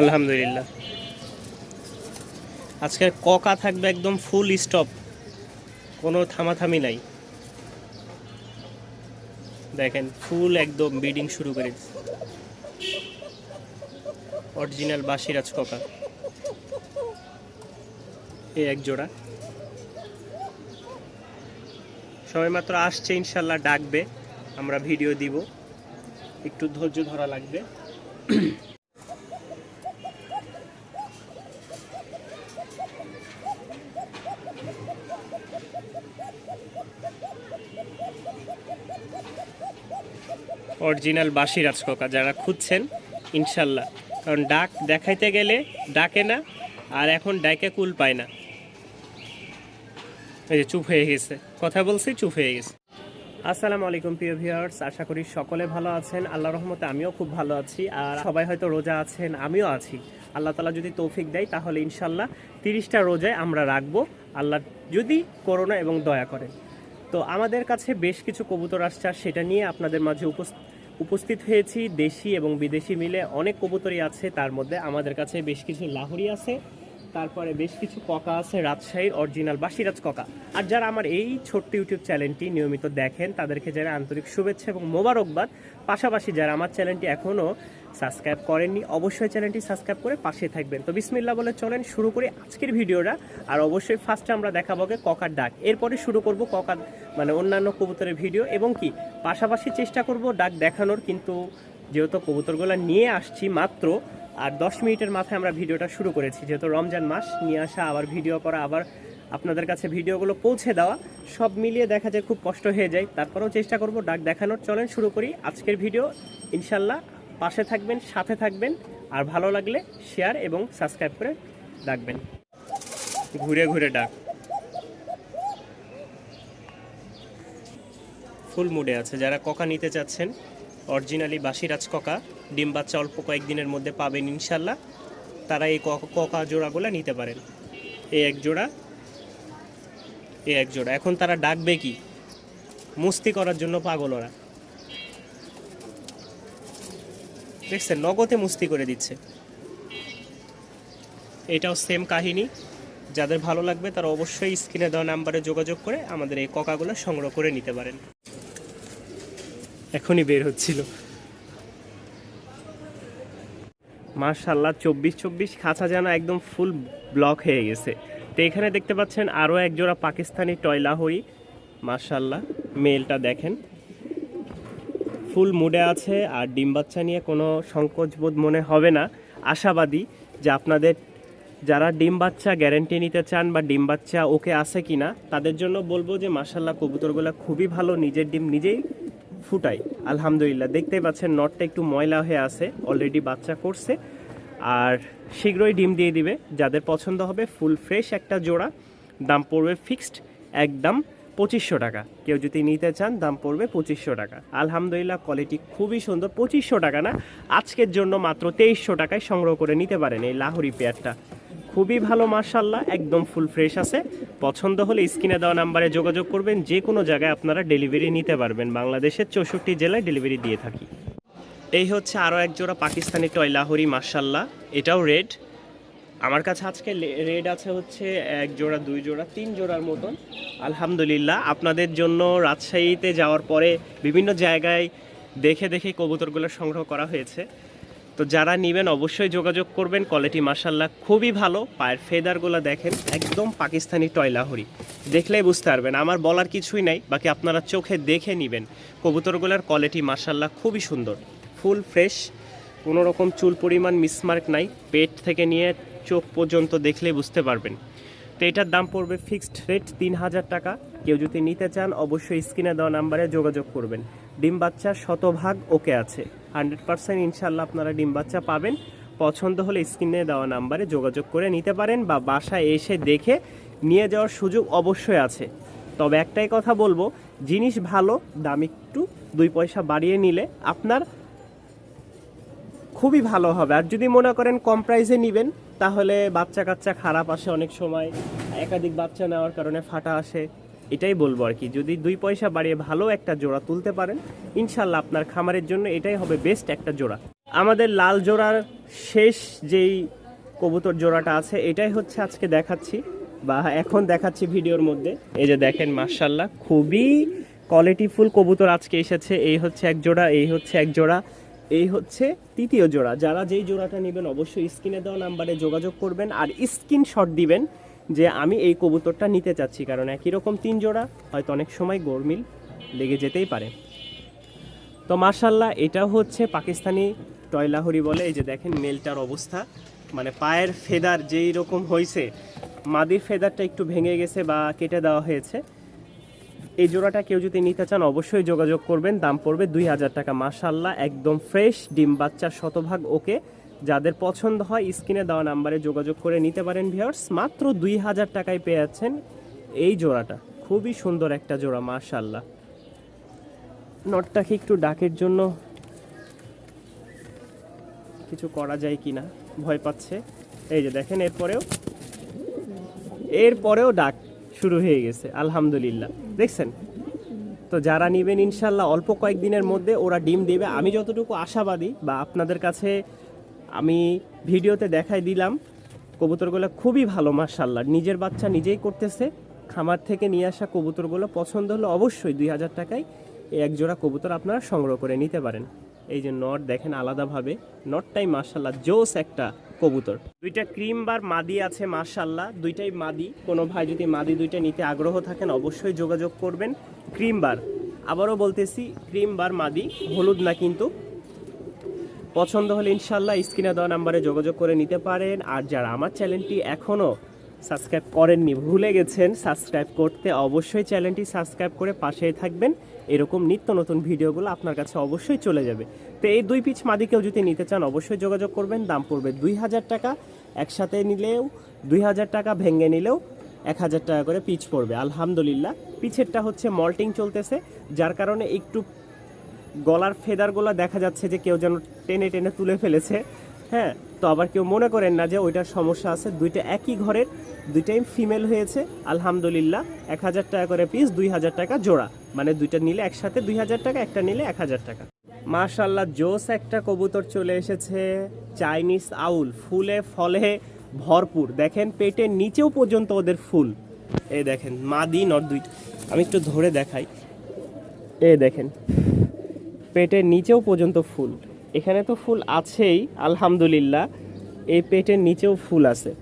আলহামদুলিল্লাহ। আজকের ককা থাকবে একদম ফুল স্টপ কোনো থামাথামি নাই। দেখেন ফুল একদম বিডিং শুরু করে অরিজিনাল বাসিরাজ ককা। এই এক জোড়া। সবাই মাত্র আসছে, ইনশাল্লাহ ডাকবে। আমরা ভিডিও দিব। একটু ধৈর্য ধরা লাগবে। অরিজিনাল বাসিরাজ কোকা যারা খুঁজছেন, ইনশাল্লাহ। কারণ ডাক দেখাইতে গেলে ডাকে না, আর এখন ডাকে কুল পায় না। এই যে চুপ হয়ে গেছে। কথা বলছি, চুপ হয়ে গেছে। আসসালামু আলাইকুম, প্রিয় ভিউয়ার্স। আশা করি সকলে ভালো আছেন। আল্লাহ রহমতে আমিও খুব ভালো আছি। আর সবাই হয়তো রোজা আছেন, আমিও আছি। আল্লাহ তালা যদি তৌফিক দেয়, তাহলে ইনশাল্লাহ তিরিশটা রোজায় আমরা রাখব। আল্লাহ যদি করোনা এবং দয়া করেন। তো আমাদের কাছে বেশ কিছু কবুতর আসছে সেটা নিয়ে আপনাদের মাঝে উপস্থিত উপস্থিত হয়েছি, দেশি এবং বিদেশি মিলে অনেক কবুতরই আছে, তার মধ্যে আমাদের কাছে বেশ কিছু লাহুরি আছে, তারপরে বেশ কিছু ককা আছে, রাজশাহীর অরিজিনাল বাসিরাজ ককা। আর যারা আমার এই ছোট্ট ইউটিউব চ্যানেলটি নিয়মিত দেখেন, তাদেরকে যারা আন্তরিক শুভেচ্ছা এবং মোবারকবাদ। পাশাপাশি যারা আমার চ্যানেলটি এখনও সাবস্ক্রাইব করেননি, অবশ্যই চ্যানেলটি সাবস্ক্রাইব করে পাশে থাকবেন। তো বিসমিল্লা বলে চলেন, শুরু করি আজকের ভিডিওটা। আর অবশ্যই ফার্স্টে আমরা দেখাবো গে ককার ডাক। এরপরে শুরু করব ককার মানে অন্যান্য কবুতরের ভিডিও। এবং কি, পাশাপাশি চেষ্টা করব ডাক দেখানোর, কিন্তু যেহেতু কবুতরগুলো নিয়ে আসছি মাত্র, আর দশ মিনিটের মাথায় আমরা ভিডিওটা শুরু করেছি। যেহেতু রমজান মাস, নিয়ে আসা, আবার ভিডিও করা, আবার আপনাদের কাছে ভিডিওগুলো পৌঁছে দেওয়া, সব মিলিয়ে দেখা যায় খুব কষ্ট হয়ে যায়। তারপরেও চেষ্টা করব ডাক দেখানোর। চলেন শুরু করি আজকের ভিডিও। ইনশাল্লাহ পাশে থাকবেন, সাথে থাকবেন, আর ভালো লাগলে শেয়ার এবং সাবস্ক্রাইব করে ডাকবেন ঘুরে ঘুরে ডাক। ফুল মুডে আছে। যারা ককা নিতে চাচ্ছেন অরিজিনালি বাসিরাজ ককা ডিম বাচ্চা অল্প কয়েকদিনের মধ্যে পাবেন ইনশাল্লাহ। তারা এই কক- জোড়াগুলো নিতে পারেন। এই এক জোড়া এই এক জোড়া। এখন তারা ডাকবে কি? মস্তি করার জন্য পাগল ওরা। দেখছেন নগদে মুস্তি করে দিচ্ছে। এটাও সেম কাহিনী। যাদের ভালো লাগবে তারা অবশ্যই স্ক্রিনে দেওয়া নাম্বারে যোগাযোগ করে আমাদের এই ককাগুলো সংগ্রহ করে নিতে পারেন। এখনই বের হচ্ছিল। মার্শাল্লাহ চব্বিশ চব্বিশ খাঁচা যেন একদম ফুল ব্লক হয়ে গেছে। তো এখানে দেখতে পাচ্ছেন আরও একজোড়া পাকিস্তানি টয়লা হই মার্শাল্লাহ মেলটা দেখেন। ফুল মুডে আছে আর ডিম বাচ্চা নিয়ে কোনো সংকোচবোধ মনে হবে না। আশাবাদী যে আপনাদের যারা ডিম বাচ্চা গ্যারেন্টি নিতে চান বা ডিম বাচ্চা ওকে আছে কি না তাদের জন্য বলব যে মাসাল্লাহ কবুতরগুলো খুবই ভালো, নিজের ডিম নিজেই ফুটাই। আলহামদুলিল্লাহ, দেখতেই পাচ্ছেন নটটা একটু ময়লা হয়ে আছে অলরেডি বাচ্চা করছে। আর শীঘ্রই ডিম দিয়ে দিবে, যাদের পছন্দ হবে ফুল ফ্রেশ একটা জোড়া, দাম পড়বে ফিক্সড একদম পঁচিশশো টাকা। কেউ যদি নিতে চান, দাম পড়বে পঁচিশশো টাকা। আলহামদুলিল্লাহ কোয়ালিটি খুবই সুন্দর। পঁচিশশো টাকা না, আজকের জন্য মাত্র তেইশশো টাকায় সংগ্রহ করে নিতে পারেন এই লাহোরি পেয়ারটা। খুবই ভালো মার্শাল্লাহ একদম ফুল ফ্রেশ আছে। পছন্দ হলে স্ক্রিনে দেওয়া নাম্বারে যোগাযোগ করবেন। যে কোনো জায়গায় আপনারা ডেলিভারি নিতে পারবেন। বাংলাদেশের চৌষট্টি জেলায় ডেলিভারি দিয়ে থাকি। এই হচ্ছে আরও এক জোড়া পাকিস্তানি টয় লাহোরি মার্শাল্লাহ এটাও রেড আমার কাছে আজকে রেড আছে হচ্ছে এক জোড়া, দুই জোড়া, তিন জোড়ার মতন। আলহামদুলিল্লাহ, আপনাদের জন্য রাজশাহীতে যাওয়ার পরে বিভিন্ন জায়গায় দেখে দেখে কবুতরগুলো সংগ্রহ করা হয়েছে। তো যারা নেবেন অবশ্যই যোগাযোগ করবেন। কোয়ালিটি মার্শাল্লাহ খুবই ভালো। পায়ের ফেদারগুলো দেখেন, একদম পাকিস্তানি টয়লাহরি দেখলেই বুঝতে পারবেন, আমার বলার কিছুই নাই, বাকি আপনারা চোখে দেখে নেবেন। কবুতরগুলোর কোয়ালিটি মার্শাল্লাহ খুবই সুন্দর। ফুল ফ্রেশ কোনো রকম চুল পরিমাণ মিসমার্ক নাই। পেট থেকে নিয়ে চোখ পর্যন্ত দেখলেই বুঝতে পারবেন। তো এটার দাম পড়বে ফিক্সড রেট তিন হাজার টাকা। কেউ যদি নিতে চান, অবশ্যই স্ক্রিনে দেওয়া নাম্বারে যোগাযোগ করবেন। ডিম বাচ্চা শতভাগ ওকে আছে। হান্ড্রেড পার্সেন্ট ইনশাল্লাহ আপনারা ডিম বাচ্চা পাবেন। পছন্দ হলে স্ক্রিনে দেওয়া নাম্বারে যোগাযোগ করে নিতে পারেন বা বাসায় এসে দেখে নিয়ে যাওয়ার সুযোগ অবশ্যই আছে। তবে একটাই কথা বলব, জিনিস ভালো, দাম একটু দুই পয়সা বাড়িয়ে নিলে আপনার খুবই ভালো হবে। আর যদি মনে করেন কম প্রাইসে নেবেন তাহলে বাচ্চা কাচ্চা খারাপ আসে অনেক সময়, একাধিক বাচ্চা নেওয়ার কারণে ফাটা আসে, এটাই বলব আর কি। যদি দুই পয়সা বাড়িয়ে ভালো একটা জোড়া তুলতে পারেন, ইনশাল্লাহ আপনার খামারের জন্য এটাই হবে বেস্ট একটা জোড়া। আমাদের লাল জোড়ার শেষ যেই কবুতর জোড়াটা আছে, এটাই হচ্ছে আজকে দেখাচ্ছি বা এখন দেখাচ্ছি ভিডিওর মধ্যে। এই যে দেখেন মার্শাল্লাহ খুবই কোয়ালিটিফুল কবুতর আজকে এসেছে। এই হচ্ছে এক জোড়া, এই হচ্ছে এক জোড়া। এই হচ্ছে তৃতীয় জোড়া। যারা যেই জোড়াটা নেবেন অবশ্যই স্ক্রিনে দেওয়া নাম্বারে যোগাযোগ করবেন আর স্ক্রিনশট দিবেন যে আমি এই কবুতরটা নিতে চাচ্ছি, কারণ একই রকম তিন জোড়া, হয়তো অনেক সময় গোরমিল লেগে যেতেই পারে। তো মার্শাল্লাহ এটা হচ্ছে পাকিস্তানি টয়লাহরি বলে, এই যে দেখেন মেলটার অবস্থা। মানে পায়ের ফেদার যেই রকম হয়েছে মাদির ফেদারটা একটু ভেঙে গেছে বা কেটে দেওয়া হয়েছে। এই জোড়াটা কেউ যদি নিতে চান, অবশ্যই যোগাযোগ করবেন। দাম পড়বে দুই হাজার টাকা। মার্শাল্লাহ একদম ফ্রেশ ডিম বাচ্চার শতভাগ ওকে। যাদের পছন্দ হয়, স্ক্রিনে দেওয়া নাম্বারে যোগাযোগ করে নিতে পারেন ভিওর্স মাত্র দুই হাজার টাকায় পেয়ে যাচ্ছেন এই জোড়াটা। খুবই সুন্দর একটা জোড়া মার্শাল্লাহ নটটাকে একটু ডাকের জন্য কিছু করা যায় কি না, ভয় পাচ্ছে। এই যে দেখেন, এরপরেও এরপরেও ডাক শুরু হয়ে গেছে, আলহামদুলিল্লাহ। দেখছেন? তো যারা নেবেন ইনশাল্লাহ অল্প কয়েকদিনের মধ্যে ওরা ডিম দেবে। আমি যতটুকু আশাবাদী বা আপনাদের কাছে আমি ভিডিওতে দেখাই দিলাম, কবুতরগুলো খুবই ভালো মার্শাল্লাহ নিজের বাচ্চা নিজেই করতেছে। খামার থেকে নিয়ে আসা কবুতরগুলো পছন্দ হলো অবশ্যই দুই হাজার টাকায় এক জোড়া কবুতর আপনারা সংগ্রহ করে নিতে পারেন। এই যে নট দেখেন আলাদাভাবে, নটটাই মার্শাল্লাহ জোস একটা কবুতর। দুইটা ক্রিম বার মাদি আছে মার্শাল্লাহ দুইটাই মাদি। কোনো ভাই যদি মাদি দুইটা নিতে আগ্রহ থাকেন অবশ্যই যোগাযোগ করবেন ক্রিম বার। আবারও বলতেছি, ক্রিম বার মাদি, হলুদ না কিন্তু। পছন্দ হলে ইনশাল্লাহ স্ক্রিনে দেওয়া নাম্বারে যোগাযোগ করে নিতে পারেন। আর যারা আমার চ্যানেলটি এখনও সাবস্ক্রাইব করেননি, ভুলে গেছেন, সাবস্ক্রাইব করতে অবশ্যই চ্যানেলটি সাবস্ক্রাইব করে পাশেই থাকবেন। এরকম নিত্য নতুন ভিডিওগুলো আপনার কাছে অবশ্যই চলে যাবে। তো এই দুই পিচ মাদিকেও যদি নিতে চান, অবশ্যই যোগাযোগ করবেন। দাম পড়বে দুই হাজার টাকা। একসাথে নিলেও, দুই হাজার টাকা ভেঙে নিলেও এক হাজার টাকা করে পিচ পড়বে। আলহামদুলিল্লাহ পিছেরটা হচ্ছে মল্টিং চলতেছে, যার কারণে একটু গলার ফেদারগুলো দেখা যাচ্ছে যে কেউ যেন টেনে টেনে তুলে ফেলেছে। হ্যাঁ তো আবার কেউ মনে করেন না যে ওইটার সমস্যা আছে। দুইটা একই ঘরের দুইটাই ফিমেল হয়েছে, আলহামদুলিল্লাহ, এক হাজার টাকা করে পিস দুই হাজার টাকা জোড়া। মানে দুইটা নিলে একসাথে দুই হাজার টাকা, একটা নিলে এক হাজার টাকা। মাশাল্লাহ জোস একটা কবুতর চলে এসেছে চাইনিজ আউল ফুলে ফলে ভরপুর। দেখেন, পেটের নিচেও পর্যন্ত ওদের ফুল। এ দেখেন, মাদি নট দুইটা। আমি একটু ধরে দেখাই। এ দেখেন, পেটের নিচেও পর্যন্ত ফুল। এখানে তো ফুল আছেই, আলহামদুলিল্লাহ। এই পেটের নিচেও ফুল আছে।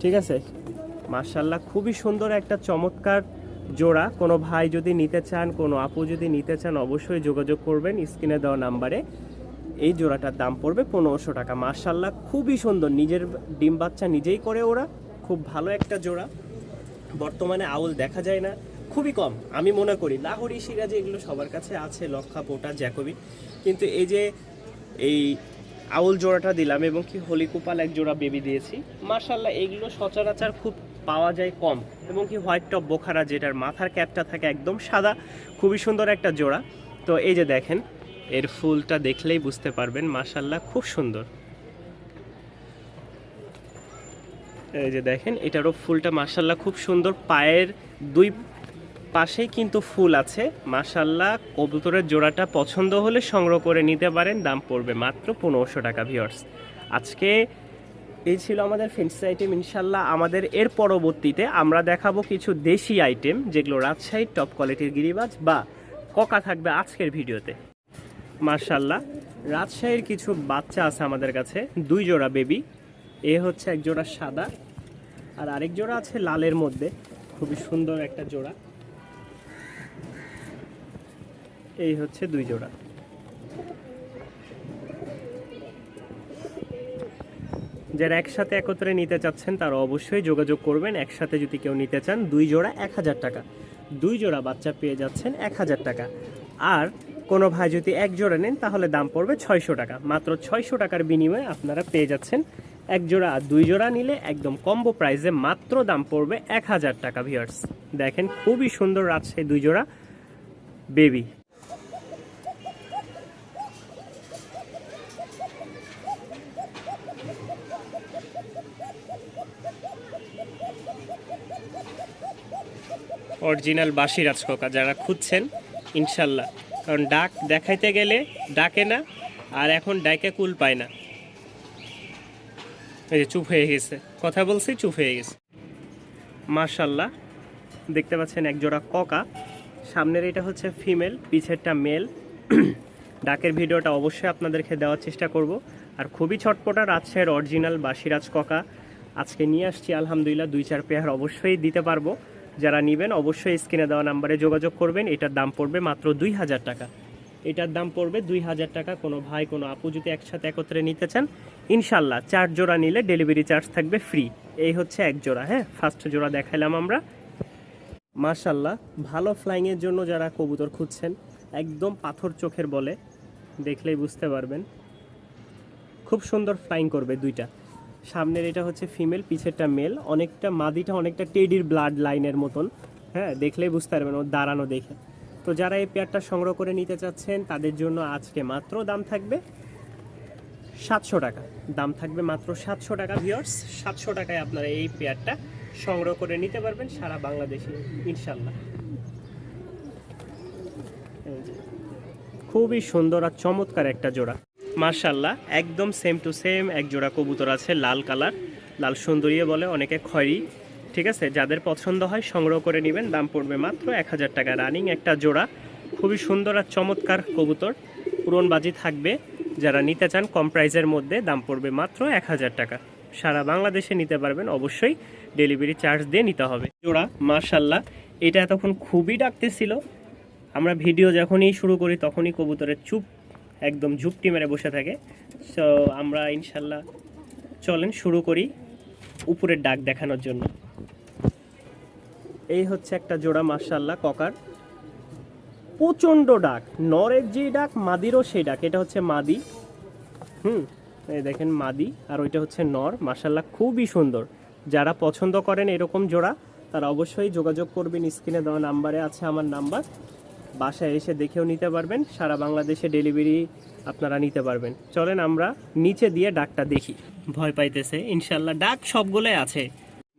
ঠিক আছে? মার্শাল্লাহ খুবই সুন্দর একটা চমৎকার জোড়া। কোনো ভাই যদি নিতে চান, কোনো আপু যদি নিতে চান, অবশ্যই যোগাযোগ করবেন স্ক্রিনে দেওয়া নাম্বারে। এই জোড়াটার দাম পড়বে পনেরোশো টাকা। মার্শাল্লাহ খুবই সুন্দর। নিজের ডিম বাচ্চা নিজেই করে ওরা। খুব ভালো একটা জোড়া। বর্তমানে আউল দেখা যায় না। খুবই কম, আমি মনে করি। লাহোরি, সিরাজে, এগুলো সবার কাছে আছে, লক্ষা, পোটা, জ্যাকবি। কিন্তু এই যে এই আউল জোড়াটা দিলাম এবং কি হোলি কুপাল এক জোড়া বেবি দিয়েছি। মার্শাল্লাহ এগুলো সচরাচর খুব পাওয়া যায় কম এবং কি হোয়াইট টপ বোখারা যেটার মাথার ক্যাপটা থাকে একদম সাদা, খুবই সুন্দর একটা জোড়া। তো এই যে দেখেন, এর ফুলটা দেখলেই বুঝতে পারবেন মার্শাল্লাহ খুব সুন্দর। এই যে দেখেন, এটারও ফুলটা মার্শাল্লাহ খুব সুন্দর, পায়ের দুই পাশেই কিন্তু ফুল আছে। মার্শাল্লাহ কবুতরের জোড়াটা পছন্দ হলে সংগ্রহ করে নিতে পারেন, দাম পড়বে মাত্র পনেরোশো টাকা ভিওর্স আজকে এই ছিল আমাদের ফেন্সি আইটেম ইনশাল্লাহ আমাদের এর পরবর্তীতে আমরা দেখাবো কিছু দেশি আইটেম যেগুলো রাজশাহীর টপ কোয়ালিটির গিরিবাজ বা ককা থাকবে আজকের ভিডিওতে। মার্শাল্লাহ রাজশাহীর কিছু বাচ্চা আছে আমাদের কাছে, দুই জোড়া বেবি এ হচ্ছে এক জোড়া সাদা, আর আরেক জোড়া আছে লালের মধ্যে, খুবই সুন্দর একটা জোড়া। এই হচ্ছে দুই জোড়া। যারা একসাথে একত্রে নিতে চাচ্ছেন, তারা অবশ্যই যোগাযোগ করবেন। একসাথে যদি কেউ নিতে চান, দুই জোড়া এক হাজার টাকা। দুই জোড়া বাচ্চা পেয়ে যাচ্ছেন এক হাজার টাকা। আর কোনো ভাই যদি এক জোড়া নেন, তাহলে দাম পড়বে ছয়শো টাকা। মাত্র ছয়শো টাকার বিনিময়ে আপনারা পেয়ে যাচ্ছেন এক জোড়া। আর দুই জোড়া নিলে একদম কম্বো প্রাইসে মাত্র দাম পড়বে এক হাজার টাকা ভিউয়ার্স দেখেন, খুবই সুন্দর রাজশাহী দুই জোড়া। বেবি অরিজিনাল বাসি রাজকোকা যারা খুঁজছেন, ইনশাল্লাহ। কারণ ডাক দেখাইতে গেলে ডাকে না, আর এখন ডাইকে কুল পায় না। এই যে চুপ হয়ে গেছে। কথা বলছি, চুপ হয়ে গেছে। মার্শাল্লাহ দেখতে পাচ্ছেন এক জোড়া ককা। সামনের এটা হচ্ছে ফিমেল, পিছেরটা মেল। ডাকের ভিডিওটা অবশ্যই আপনাদেরকে দেওয়ার চেষ্টা করব। আর খুবই ছটপটা রাজশাহীর অরিজিনাল বা সিরাজ ককা আজকে নিয়ে আসছি, আলহামদুলিল্লাহ দুই চার পেয়ার অবশ্যই দিতে পারব। যারা নেবেন অবশ্যই স্ক্রিনে দেওয়া নাম্বারে যোগাযোগ করবেন। এটার দাম পড়বে মাত্র দুই হাজার টাকা। এটার দাম পড়বে দুই হাজার টাকা। কোনো ভাই, কোনো আপু যদি একসাথে একত্রে নিতে চান ইনশাল্লাহ চার জোড়া নিলে ডেলিভারি চার্জ থাকবে ফ্রি। এই হচ্ছে এক জোড়া হ্যাঁ? ফার্স্ট জোড়া দেখাইলাম আমরা। মার্শাল্লাহ ভালো ফ্লাইংয়ের জন্য যারা কবুতর খুঁজছেন, একদম পাথর চোখের বলে, দেখলেই বুঝতে পারবেন। খুব সুন্দর ফ্লাইং করবে দুইটা। সামনের এটা হচ্ছে ফিমেল, পিছেরটা মেল। অনেকটা মাদিটা অনেকটা টেডির ব্লাড লাইনের মতন। হ্যাঁ দেখলেই বুঝতে পারবেন ও দাঁড়ানো দেখে। তো যারা এই পেয়ারটা সংগ্রহ করে নিতে চাচ্ছেন, তাদের জন্য আজকে মাত্র দাম থাকবে সাতশো টাকা। দাম থাকবে মাত্র সাতশো টাকা ভিওর্স সাতশো টাকায় আপনারা এই পেয়ারটা সংগ্রহ করে নিতে পারবেন সারা বাংলাদেশে ইনশাল্লাহ খুবই সুন্দর আর চমৎকার একটা জোড়া। মার্শাল্লাহ একদম সেম টু সেম এক জোড়া কবুতর আছে, লাল কালার লাল সুন্দরীয় বলে অনেকে খয়রি, ঠিক আছে? যাদের পছন্দ হয় সংগ্রহ করে নেবেন, দাম পড়বে মাত্র এক হাজার টাকা। রানিং একটা জোড়া, খুবই সুন্দর আর চমৎকার কবুতর পুরনবাজি থাকবে। যারা নিতে চান কম প্রাইজের মধ্যে, দাম পড়বে মাত্র এক হাজার টাকা। সারা বাংলাদেশে নিতে পারবেন, অবশ্যই ডেলিভারি চার্জ দিয়ে নিতে হবে। জোড়া মার্শাল্লাহ এটা এতক্ষণ খুবই ডাকতেছিল। আমরা ভিডিও যখনই শুরু করি, তখনই কবুতরের চুপ একদম ঝুপটি মেরে বসে থাকে। সো আমরা ইনশাল্লাহ চলেন, শুরু করি উপরের ডাক দেখানোর জন্য। এই হচ্ছে একটা জোড়া মার্শাল্লাহ ককার। প্রচণ্ড ডাক, নরের যে ডাক, মাদিরও সেই ডাক, এটা হচ্ছে মাদি। হুম, এই দেখেন মাদি, আর ওইটা হচ্ছে নর মার্শাল্লাহ খুবই সুন্দর। যারা পছন্দ করেন এরকম জোড়া, তারা অবশ্যই যোগাযোগ করবেন স্ক্রিনে দেওয়া নাম্বারে, আছে আমার নাম্বার। বাসায় এসে দেখেও নিতে পারবেন, সারা বাংলাদেশে ডেলিভারি আপনারা নিতে পারবেন। চলেন আমরা নিচে দিয়ে ডাকটা দেখি। ভয় পাইতেছে, ইনশাল্লাহ ডাক সবগুলোই আছে।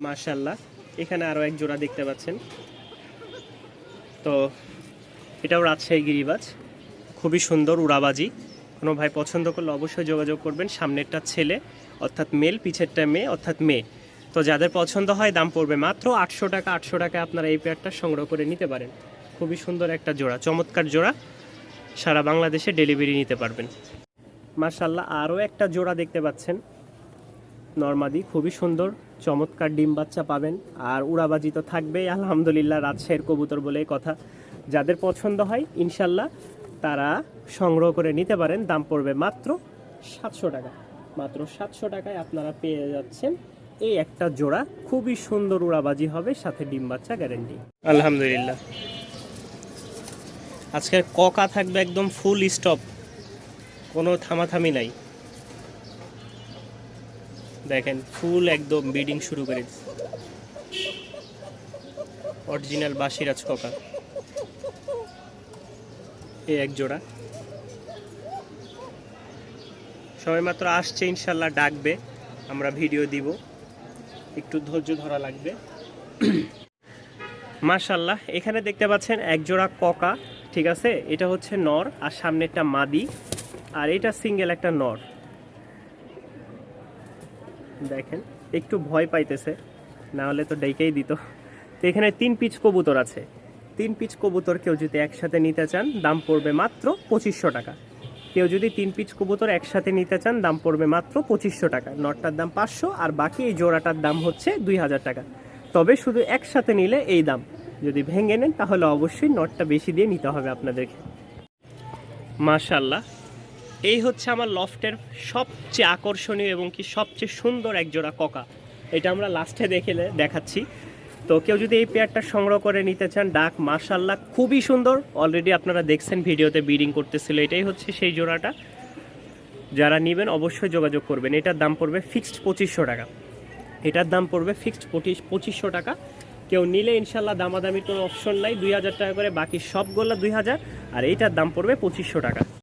মার্শাল্লাহ এখানে আরও এক জোড়া দেখতে পাচ্ছেন। তো এটাও রাজশাহী গিরিবাজ, খুবই সুন্দর উড়াবাজি। কোনো ভাই পছন্দ করলে অবশ্যই যোগাযোগ করবেন, সামনেরটা ছেলে, অর্থাৎ মেল, পিছেরটা মেয়ে, অর্থাৎ মেয়ে। তো যাদের পছন্দ হয় দাম পড়বে মাত্র আটশো টাকা আটশো টাকা আপনারা এই পেয়ারটা সংগ্রহ করে নিতে পারেন। খুবই সুন্দর একটা জোড়া, চমৎকার জোড়া। সারা বাংলাদেশে ডেলিভারি নিতে পারবেন। মার্শাল্লাহ আরও একটা জোড়া দেখতে পাচ্ছেন। নর্মাদি, খুবই সুন্দর, চমৎকার ডিম বাচ্চা পাবেন। আর উড়াবাজি তো থাকবেই, আলহামদুলিল্লাহ, রাজশাহীর কবুতর বলে কথা। যাদের পছন্দ হয় ইনশাল্লাহ তারা সংগ্রহ করে নিতে পারেন। দাম পড়বে মাত্র সাতশো টাকা। মাত্র সাতশো টাকায় আপনারা পেয়ে যাচ্ছেন এই একটা জোড়া। খুবই সুন্দর উড়াবাজি হবে, সাথে ডিম বাচ্চা গ্যারেন্টি আলহামদুলিল্লাহ। আজকের ককা থাকবে একদম ফুল স্টপ কোনো থামাথামি নাই। দেখেন ফুল একদম ব্রিডিং শুরু করে অরিজিনাল বাসিরাজ ককা। এই এক জোড়া। সবাই মাত্র আসছে, ইনশাল্লাহ ডাকবে। আমরা ভিডিও দিব। একটু ধৈর্য ধরা লাগবে। মাশাল্লাহ, এখানে দেখতে পাচ্ছেন এক জোড়া ককা। ঠিক আছে? এটা হচ্ছে নর, আর সামনেরটা মাদি, আর এটা সিঙ্গেল একটা নর। দেখেন, একটু ভয় পাইতেছে, না হলে তো ডেকেই দিত। তো এখানে তিন পিচ কবুতর আছে। তিন পিচ কবুতর কেউ যদি একসাথে নিতে চান, দাম পড়বে মাত্র পঁচিশশো টাকা। কেউ যদি তিন পিচ কবুতর একসাথে নিতে চান, দাম পড়বে মাত্র পঁচিশশো টাকা। নটটার দাম পাঁচশো, আর বাকি এই জোড়াটার দাম হচ্ছে দুই হাজার টাকা। তবে শুধু একসাথে নিলে এই দাম। যদি ভেঙে নেন, তাহলে অবশ্যই নটটা বেশি দিয়ে নিতে হবে আপনাদেরকে। মাশাল্লাহ এই হচ্ছে আমার লফটের সবচেয়ে আকর্ষণীয় এবং কি সবচেয়ে সুন্দর এক জোড়া ককা। এটা আমরা লাস্টে দেখে দেখাচ্ছি। তো কেউ যদি এই পেয়ারটা সংগ্রহ করে নিতে চান, ডাক মার্শাল্লাহ খুবই সুন্দর। অলরেডি আপনারা দেখছেন, ভিডিওতে বিডিং করতেছিল। এটাই হচ্ছে সেই জোড়াটা। যারা নেবেন, অবশ্যই যোগাযোগ করবেন। এটার দাম পড়বে ফিক্সড পঁচিশশো টাকা। এটার দাম পড়বে ফিক্সড পঁচিশ পঁচিশশো টাকা। কেউ নিলে ইনশাল্লাহ দামাদামির কোনো অপশন নাই। দুই হাজার টাকা করে বাকি সবগুলো দুই হাজার, আর এইটার দাম পড়বে পঁচিশশো টাকা।